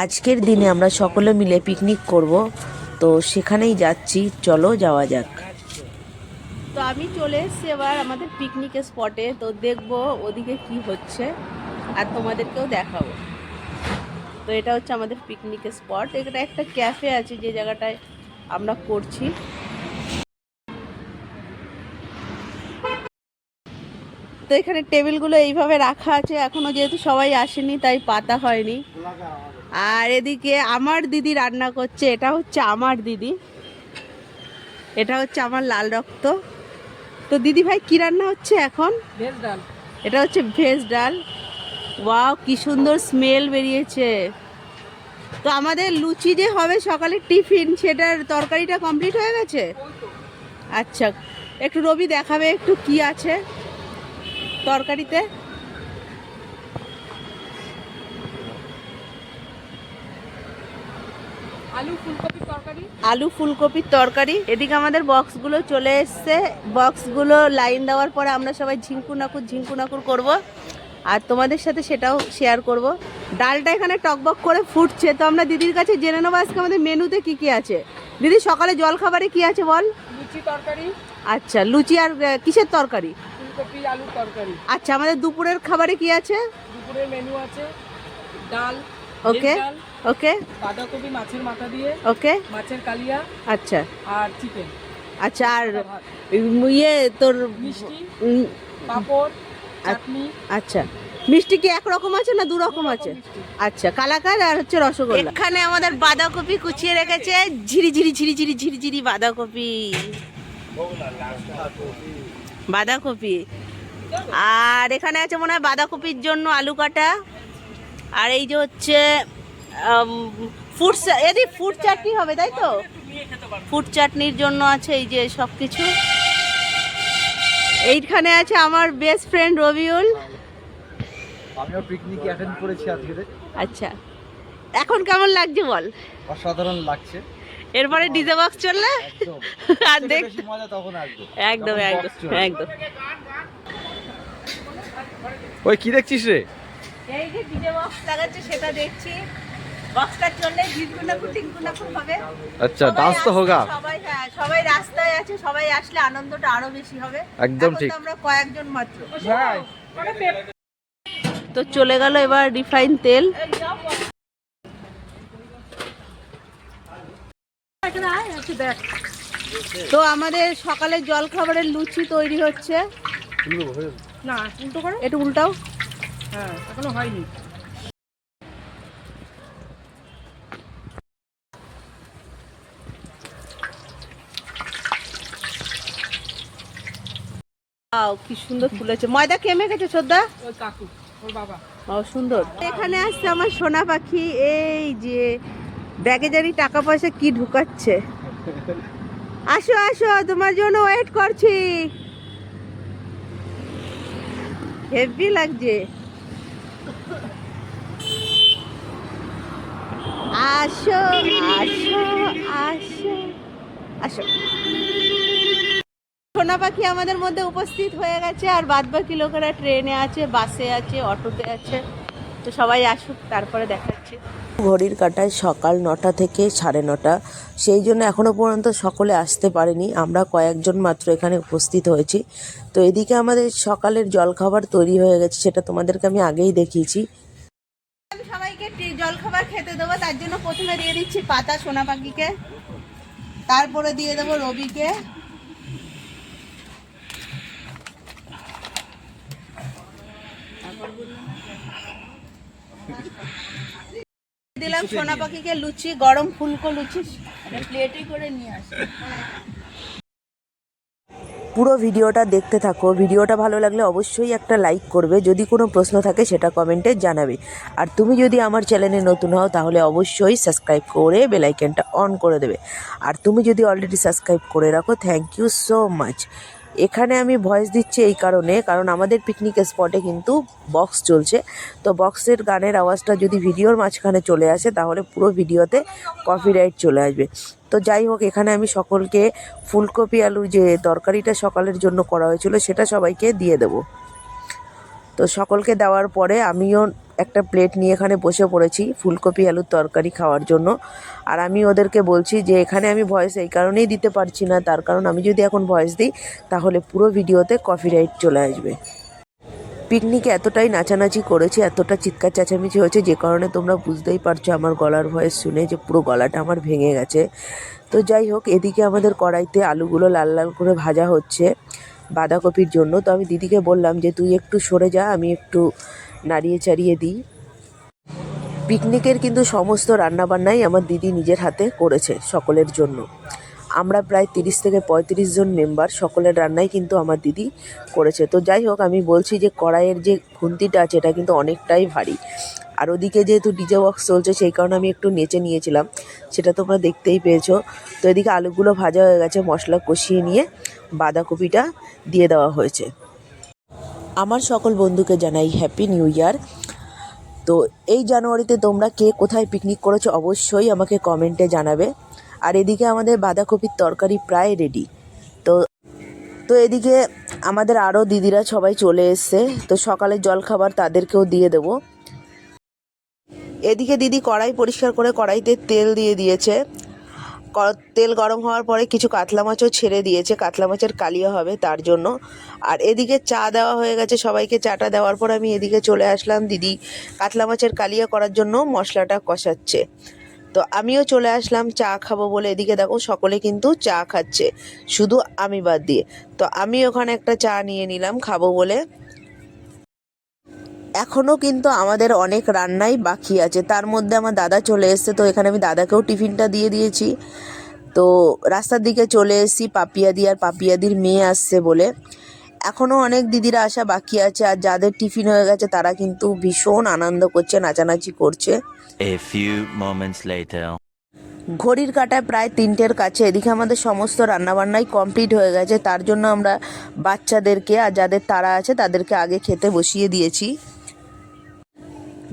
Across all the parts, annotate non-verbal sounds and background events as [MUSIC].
আজকের দিনে আমরা সকলে মিলে পিকনিক করব, তো সেখানেই যাচ্ছি, চলো যাওয়া যাক। তো আমি চলে এসছি এবার আমাদের পিকনিক স্পটে তো দেখব ওদিকে কি হচ্ছে, আর তোমাদেরকেও দেখাবো। তো এটা হচ্ছে আমাদের পিকনিক স্পট এটা একটা ক্যাফে আছে যে জায়গাটায় আমরা করছি। তো এখানে টেবিলগুলো এইভাবে রাখা আছে এখনও যেহেতু সবাই আসেনি তাই পাতা হয়নি। আর এদিকে আমার দিদি রান্না করছে এটা হচ্ছে আমার দিদি। এটা হচ্ছে আমার লাল রক্ত। তো দিদি ভাই কি রান্না হচ্ছে এখন? ভেজ ডাল। এটা হচ্ছে ভেজ ডাল। ওয়াও কি সুন্দর স্মেল বেরিয়েছে। তো আমাদের লুচি যে হবে সকালে টিফিন সেটার তরকারিটা কমপ্লিট হয়ে গেছে? আচ্ছা একটু রবি দেখাবে একটু কি আছে। তরকারিতে? আলু ফুলকপির তরকারি? আলু ফুলকপির তরকারি। এদিকে আমাদের বক্সগুলো চলে এসছে। বক্সগুলো লাইন দেওয়ার পরে আমরা সবাই ঝিঙ্কু নাকুর ঝিঙ্কু নাকুর করব। আর তোমাদের সাথে সেটাও শেয়ার করব। ডালটা এখানে টকবক করে ফুটছে। তো আমরা দিদির কাছে জেনে নেব আজকে আমাদের মেনুতে কি কি আছে। দিদি সকালে জল খাবারে কি আছে বল? লুচি তরকারি। আচ্ছা লুচি আর কিসের তরকারি? ফুলকপি আলুর তরকারি। আচ্ছা আমাদের দুপুরের খাবারে কি আছে? দুপুরের মেনু আছে ডাল ওকে ওকে। বাঁধাকপি মাছের মাথা দিয়ে ওকে। মাছের কালিয়া আচ্ছা। আর চিকেন আচ্ছা আর ইয়ে তোর মিষ্টি পাঁপড় চাটনি। আচ্ছা। মিষ্টি কি এক রকম আছে না দু রকম আছে? আচ্ছা কালাকার আর হচ্ছে রসগোল্লা। এখানে আমাদের বাঁধাকপি কুচিয়ে রেখেছে ঝিরি ঝিরি ঝিরি ঝিরি ঝিরি ঝিরি বাঁধাকপি। বাঁধাকপি। আর এখানে আছে মনে হয় বাঁধাকপির জন্য আলু কাটা। আর এই যে হচ্ছে ফুড এদি ফুড চাটনি হবে তাই তো? ফুড চাটনির জন্য আছে এই যে সব কিছু এইখানে আছে আমার বেস্ট ফ্রেন্ড রবিউল। আমিও পিকনিক অ্যাটেন্ড করেছি আজকে। আচ্ছা। এখন কেমন লাগছে বল? অসাধারণ লাগছে। এরপরে ডিজে বক্স চললে? [LAUGHS] আর দেখ বেশি মজা তখন আসবে। একদম একদম একদম। ওই কি দেখছিস রে? এই যে ডিজে বক্স লাগাচ্ছে সেটা দেখছি। বক্সটা চললে ঝিনকুনাকুর টিনকুনাকুর হবে। আচ্ছা সবাই ডান্স তো হোগা। সবাই হ্যাঁ সবাই রাস্তায় আছে সবাই আসলে আনন্দটা আরও বেশি হবে। একদম ঠিক। আমরা কয়েকজন মাত্র। তো চলে গেল এবার রিফাইন তেল। তো আমাদের সকালে জল খাবারের লুচি তৈরি হচ্ছে। না উল্টো করো। একটু উল্টাও। হ্যাঁ এখনও হয়নি। কি সুন্দর ফুলেছে। ময়দা কে মেখেছে শ্রদ্ধা? কাকু ওর বাবা। ও সুন্দর। এখানে আসছে আমার সোনা পাখি। এই যে ব্যাগে জানি টাকা পয়সা কি ঢুকাচ্ছে। আসো আসো, তোমার জন্য ওয়েট করছি। হেভি লাগছে। আসো আসো আসো আসো। সোনা পাখি আমাদের মধ্যে উপস্থিত হয়ে গেছে, আর বাদ বাকি লোকেরা ট্রেনে আছে, বাসে আছে, অটোতে আছে। তো সবাই আসুক, তারপরে দেখাচ্ছি। ঘড়ির কাটায় সকাল নটা থেকে সাড়ে নটা। সেই জন্য এখনও পর্যন্ত সকলে আসতে পারেনি। আমরা কয়েকজন মাত্র এখানে উপস্থিত হয়েছি। তো এদিকে আমাদের সকালের জলখাবার তৈরি হয়ে গেছে, সেটা তোমাদেরকে আমি আগেই দেখিয়েছি। আমি সবাইকে জলখাবার খেতে দেবো, তার জন্য প্রথমে দিয়ে দিচ্ছি পাতা সোনা পাখিকে তারপরে দিয়ে দেবো রবিকে। দিলাম সোনা পাখিকে লুচি গরম ফুলকো লুচি প্লেটে করে নিয়ে আসি। পুরো ভিডিওটা দেখতে থাকো। ভিডিওটা ভালো লাগলে অবশ্যই একটা লাইক করবে। যদি কোনো প্রশ্ন থাকে সেটা কমেন্টে জানাবে। আর তুমি যদি আমার চ্যানেলে নতুন হও তাহলে অবশ্যই সাবস্ক্রাইব করে বেলাইকেনটা অন করে দেবে। আর তুমি যদি অলরেডি সাবস্ক্রাইব করে রাখো থ্যাংক ইউ সো মাচ এখানে আমি ভয়েস দিচ্ছি এই কারণে, কারণ আমাদের পিকনিক স্পটে কিন্তু বক্স চলছে। তো বক্সের গানের আওয়াজটা যদি ভিডিওর মাঝখানে চলে আসে, তাহলে পুরো ভিডিওতে কপিরাইট চলে আসবে। তো যাই হোক, এখানে আমি সকলকে ফুলকপি আলু যে তরকারিটা সকালের জন্য করা হয়েছিল, সেটা সবাইকে দিয়ে দেবো। তো সকলকে দেওয়ার পরে আমিও একটা প্লেট নিয়ে এখানে বসে পড়েছি ফুলকপি, আলুর তরকারি খাওয়ার জন্য। আর আমি ওদেরকে বলছি যে, এখানে আমি ভয়েস এই কারণেই দিতে পারছি না, তার কারণ আমি যদি এখন ভয়েস দিই, তাহলে পুরো ভিডিওতে কপিরাইট চলে আসবে। পিকনিকে এতটাই নাচানাচি করেছি, এতটা চিৎকার চেঁচামেচি হয়েছে, যে কারণে তোমরা বুঝতেই পারছ আমার গলার ভয়েস শুনে যে পুরো গলাটা আমার ভেঙে গেছে। তো যাই হোক, এদিকে আমাদের কড়াইতে আলুগুলো লাল লাল করে ভাজা হচ্ছে। বাঁধাকপির জন্য। তো আমি দিদিকে বললাম যে, তুই একটু সরে যা, আমি একটু নাড়িয়ে চাড়িয়ে দিই। পিকনিকের কিন্তু সমস্ত রান্নাবান্নাই আমার দিদি নিজের হাতে করেছে সকলের জন্য। আমরা প্রায় তিরিশ থেকে পঁয়ত্রিশ জন মেম্বার সকলের রান্নাই কিন্তু আমার দিদি করেছে। তো যাই হোক, আমি বলছি যে, কড়াইয়ের যে খুন্তিটা আছে, এটা কিন্তু অনেকটাই ভারী। আর ওদিকে যেহেতু ডিজে বক্স চলছে, সেই কারণে আমি একটু নেচে নিয়েছিলাম। সেটা তোমরা দেখতেই পেয়েছ। তো এদিকে আলুগুলো ভাজা হয়ে গেছে, মশলা কষিয়ে নিয়ে বাঁধাকপিটা দিয়ে দেওয়া হয়েছে। আমার সকল বন্ধুকে জানাই হ্যাপি নিউ ইয়ার তো এই জানুয়ারিতে তোমরা কে কোথায় পিকনিক করেছ অবশ্যই আমাকে কমেন্টে জানাবে। আর এদিকে আমাদের বাঁধাকপির তরকারি প্রায় রেডি তো তো এদিকে আমাদের আরও দিদিরা সবাই চলে এসছে। তো সকালে জলখাবার তাদেরকেও দিয়ে দেবো। এদিকে দিদি কড়াই পরিষ্কার করে কড়াইতে তেল দিয়ে দিয়েছে। তেল গরম হওয়ার পরে কিছু কাতলা মাছও ছেড়ে দিয়েছে। কাতলা মাছের কালিয়া হবে তার জন্য। আর এদিকে চা দেওয়া হয়ে গেছে সবাইকে। চাটা দেওয়ার পর আমি এদিকে চলে আসলাম। দিদি কাতলা মাছের কালিয়া করার জন্য মশলাটা কষাচ্ছে। তো আমিও চলে আসলাম চা খাব বলে এদিকে দেখো সকলে কিন্তু চা খাচ্ছে। শুধু আমি বাদ দিয়ে। তো আমি ওখানে একটা চা নিয়ে নিলাম, খাব বলে। এখনও কিন্তু আমাদের অনেক রান্নাই বাকি আছে। তার মধ্যে আমার দাদা চলে এসছে তো এখানে আমি দাদাকেও টিফিনটা দিয়ে দিয়েছি। তো রাস্তার দিকে চলে এসেছি পাপিয়াদি আর পাপিয়াদির মেয়ে আসছে বলে। এখনও অনেক দিদিরা আসা বাকি আছে আর যাদের টিফিন হয়ে গেছে তারা কিন্তু ভীষণ আনন্দ করছে নাচানাচি করছে. ঘড়ির কাঁটায় প্রায় তিনটের কাছে এদিকে আমাদের সমস্ত রান্নাবান্নাই কমপ্লিট হয়ে গেছে। তার জন্য আমরা বাচ্চাদেরকে আর যাদের তারা আছে তাদেরকে আগে খেতে বসিয়ে দিয়েছি।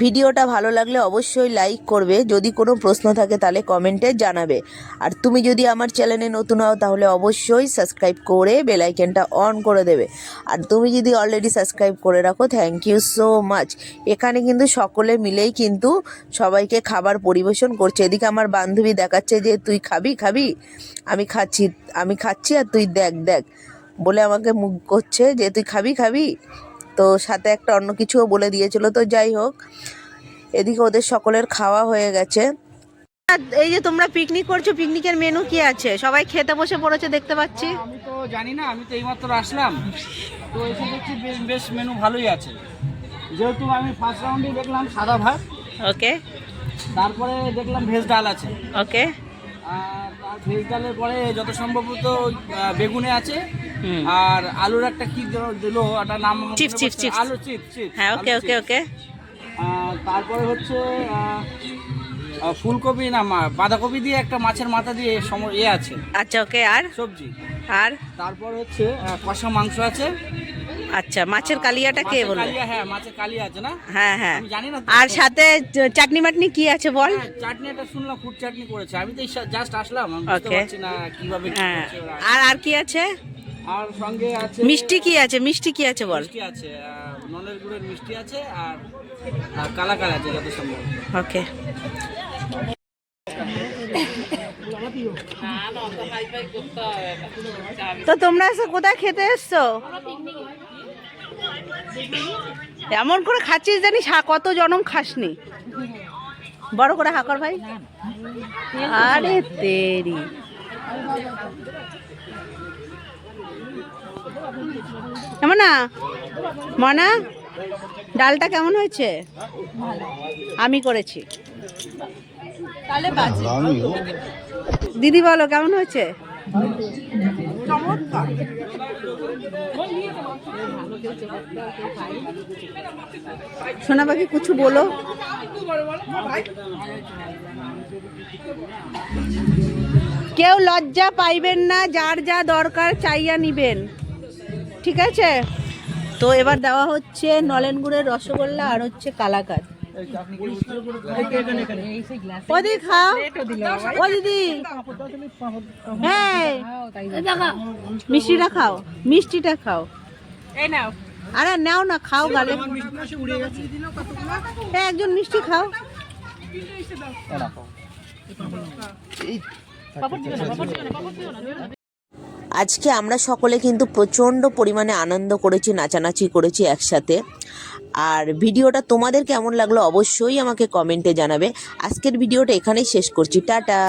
ভিডিওটা ভালো লাগলে অবশ্যই লাইক করবে। যদি কোনো প্রশ্ন থাকে তাহলে কমেন্টে জানাবে। আর তুমি যদি আমার চ্যানেলে নতুন হও তাহলে অবশ্যই সাবস্ক্রাইব করে বেল আইকনটা অন করে দেবে। আর তুমি যদি অলরেডি সাবস্ক্রাইব করে রাখো থ্যাংক ইউ সো মাচ এখানে কিন্তু সকলে মিলেই কিন্তু সবাইকে খাবার পরিবেশন করছে। এদিকে আমার বান্ধবী দেখাচ্ছে যে, তুই খাবি খাবি? আমি খাচ্ছি আমি খাচ্ছি আর তুই দেখ দেখ। বলে আমাকে মুখ করছে যে, তুই খাবি খাবি? তো সাথে একটা অন্য কিছুও বলে দিয়েছিল তো যাই হোক এদিকে ওদের সকলের খাওয়া হয়ে গেছে। এই যে তোমরা পিকনিক করছ পিকনিকের মেনু কি আছে? সবাই খেতে বসে পড়েছে দেখতে পাচ্ছি। আমি তো জানি না আমি তো এইমাত্র আসলাম। তো এসে দেখছি বেশ বেশ মেনু ভালোই আছে। যেহেতু আমি ফার্স্ট রাউন্ডে দেখলাম সাদা ভাত ওকে তারপরে দেখলাম ভেজ ডাল আছে। ওকে আর ভেজ ডালের পরে যত সম্ভবত বেগুনে আছে। আর আলুর একটা কি দিল- একটা নাম chips, পড়ছে। chips. আলু চিপস চিপস হ্যাঁ ওকে ওকে ওকে। তারপরে হচ্ছে ফুলকপি না বাঁধাকপি দিয়ে একটা মাছের মাথা দিয়ে সম- ইয়ে আছে। আচ্ছা ওকে আর? সবজি। আর? তারপর হচ্ছে কষা মাংস আছে। আচ্ছা মাছের কালিয়াটা কে বলবে কালিয়া হ্যাঁ মাছের কালিয়া আছে না? হ্যাঁ হ্যাঁ। আমি জানি না আর সাথে চাটনি মাটনি কি আছে বল? হ্যাঁ, চাটনিটা শুনলাম ফুড চাটনি করেছে। আমি তো জাস্ট আসলাম আমি বুঝতে পারছি না কীভাবে হ্যাঁ। আর আর কি আছে? আর সঙ্গে আছে মিষ্টি কি আছে? মিষ্টি কি আছে বল? মিষ্টি আছে নলের গুড়ের মিষ্টি আছে আর আর কালাকাল আছে যত সম্ভব। ওকে তো তোমরা এসে কোথায় খেতে এসছো? এমন করে খাচ্ছিস জানিস হা কত জনম খাসনি। বড় করে হাকর ভাই। আরে তেরি। কেমন না? মনা ডালটা কেমন হয়েছে? আমি করেছি। দিদি বলো কেমন হয়েছে? সোনা পাখি কিছু বলো। কেউ লজ্জা পাইবেন না, যার যা দরকার চাইয়া নিবেন। ঠিক আছে? তো এবার দেওয়া হচ্ছে নলেন গুড়ের রসগোল্লা আর হচ্ছে কালাকার ও দিদি খাও। ও দিদি। হ্যাঁ মিষ্টিটা খাও মিষ্টিটা খাও। আরে নাও না, খাও গালে। একজন মিষ্টি খাও। আজকে আমরা সকলে কিন্তু প্রচণ্ড পরিমাণে আনন্দ করেছি, নাচানাচি করেছি একসাথে। আর ভিডিওটা তোমাদের কেমন লাগল অবশ্যই আমাকে কমেন্টে জানাবে। আজকের ভিডিওটা এখানেই শেষ করছি। টাটা।